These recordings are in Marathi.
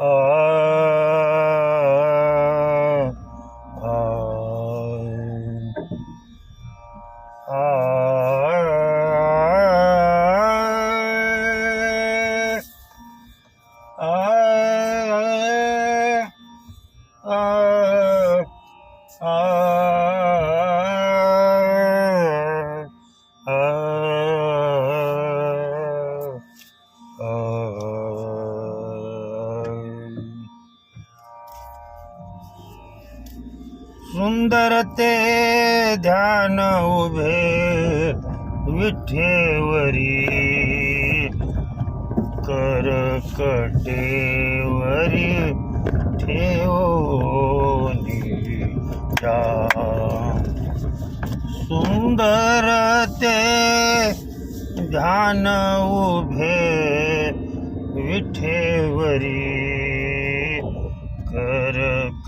呃 सुंदर ते ध्यान उभे विठेवरी. करकटेवरी ठेवली जा. सुंदर ते ध्यान उभे विठेवरी.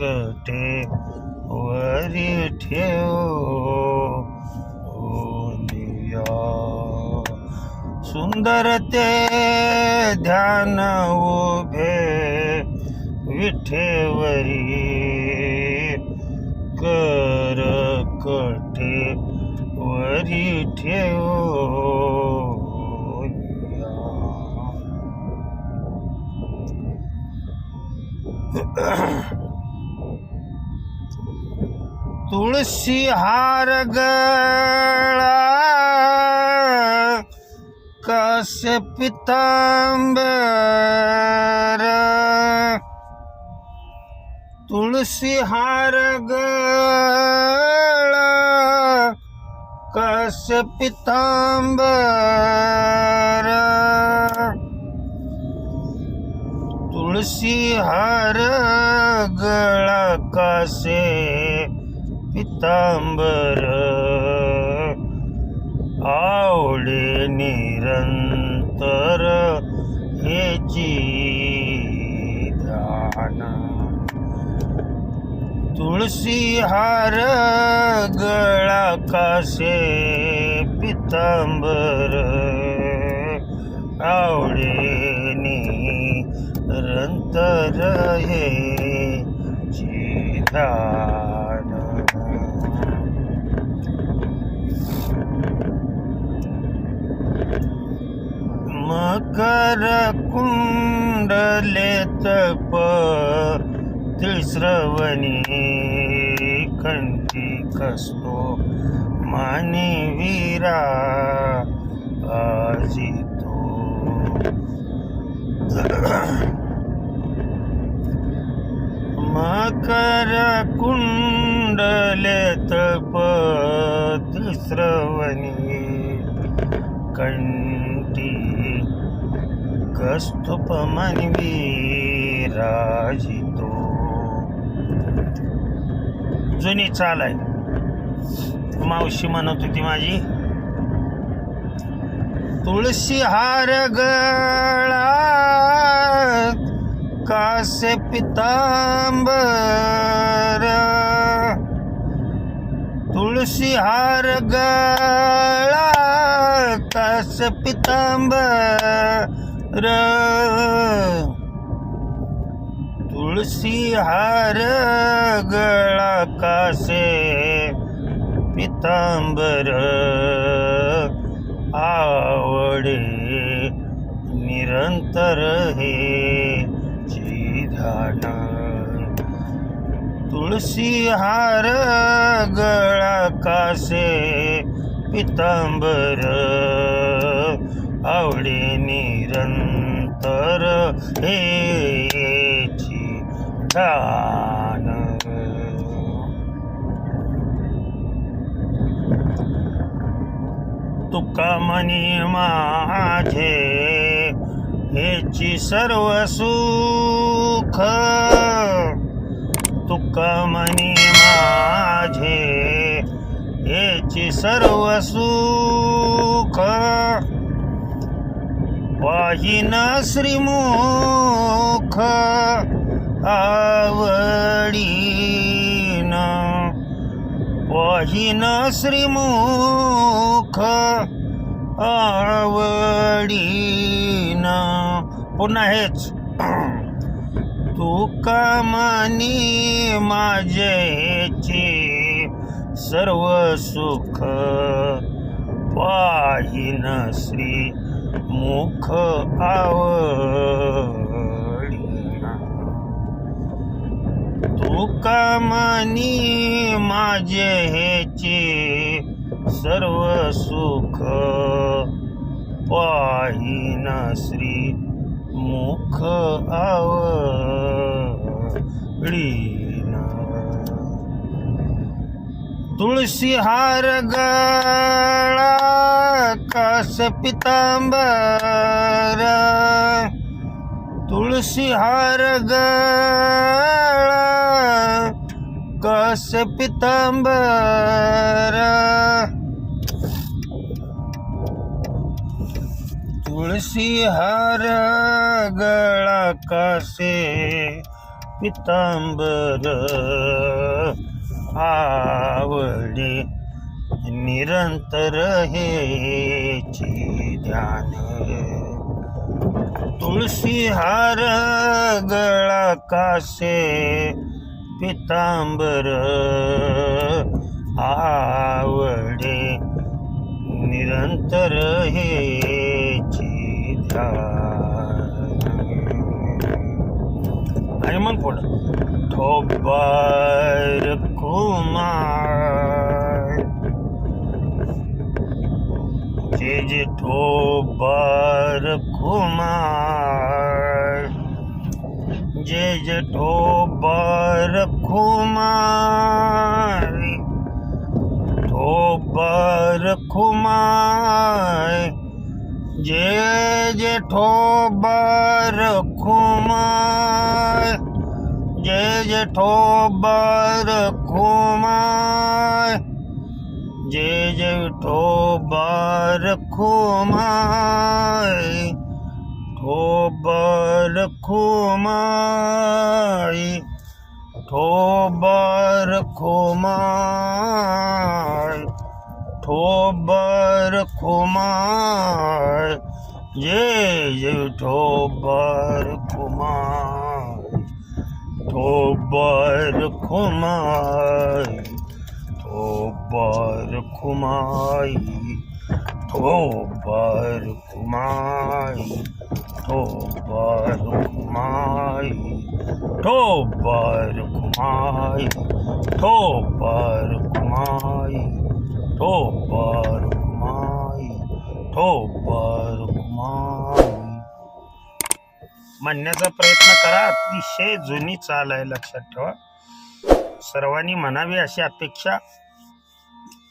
कटे वरी ठेव सुंदर ते ध्यान उभे विठेवरी। कर कटे वरी ठेव तुळशी हार गळा. कसे पितांबर. तुळशी हार गळा. कसे पितांबर. तुळशी हार गळा. कसे पितांबर आवडे निरंतर हेची ध्यान तुळशी हार गळा कासे पितांबर आवडे निरंतर हे चिदा ಮಕರ ಕುಂಡಲೆ ತಪ ತ್ರಿಸ್ರವಣಿ ಕಂಠಿ ಕಸ್ತೋ ಮನೆ ವೀರ ಮಕರ ಕುಂಡಲೆ ತಪ ತ್ರಿಸ್ರವಣಿ कंठी कस्तुप राजितो जुनी चाल आहे. मावशी म्हणत होती माझी तुळशी हार गळा कासे पितांबर. तुळशी हार गळा कास पितांबर। तुळशी हार गळा कासे पितांबर। आवडे निरंतर हे ध्यान तुळशी हार गळा कासे पितांबर आवडे निरंतर हेची ध्यान तुका मनी माझे हेची सर्व सुख. तुका मनी माझे हेची सर्व सुख पाहिन श्रीमुख आवडीन. पाहिन श्रीमुख आवडीन. पुन्हा हेच. तू कामानी माझ्याची सर्व सुख पाहिन श्री मुख आवडीना तुकामानी माझे हेचे सर्व सुख पाहिन श्री मुख आवडीना तुळशी हार गळा कास पितांबर. तुळशी हार गळा कास पितांबर. तुळशी हार गळा कासे पितांबर. आवडे निरंतर हेची ध्यान. तुळशी हार गळा कासे पितांबर आवडे निरंतर हेची ध्यान. आणि मग पुढं. ठोबार કુમાર જેજે ઠોબર કુમાર જેજે ઠોબર કુમાર ઠોબર કુમાર જે જેઠો બર કુમાર જે જેઠો બરખુમાય જે જેઠો બરખુમાય ઠોબર ખુમાય. ઠોબર ખુમાય. ઠોબર ખુમાય. જે ઠોબર ખુમાય. তোবর খুমাই তোবর খুমাই তোবর খুমাই তোবর খুমাই তোবর খুমাই তোবর খুমাই তোবর খুমাই তোবর म्हणण्याचा प्रयत्न करा. अतिशय जुनी चाल आहे लक्षात ठेवा. सर्वांनी म्हणावी अशी अपेक्षा.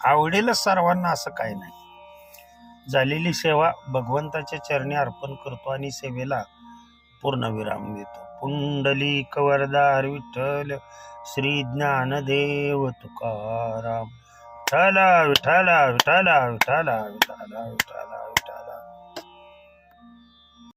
आवडेलच सर्वांना असं काही नाही. झालेली सेवा भगवंताच्या चरणी अर्पण करतो आणि सेवेला पूर्णविराम देतो. पुंडली कवरदार विठ्ठल श्री ज्ञानदेव तुकाराम. विठाला विठाला विठाला विठाला विठाला विठाला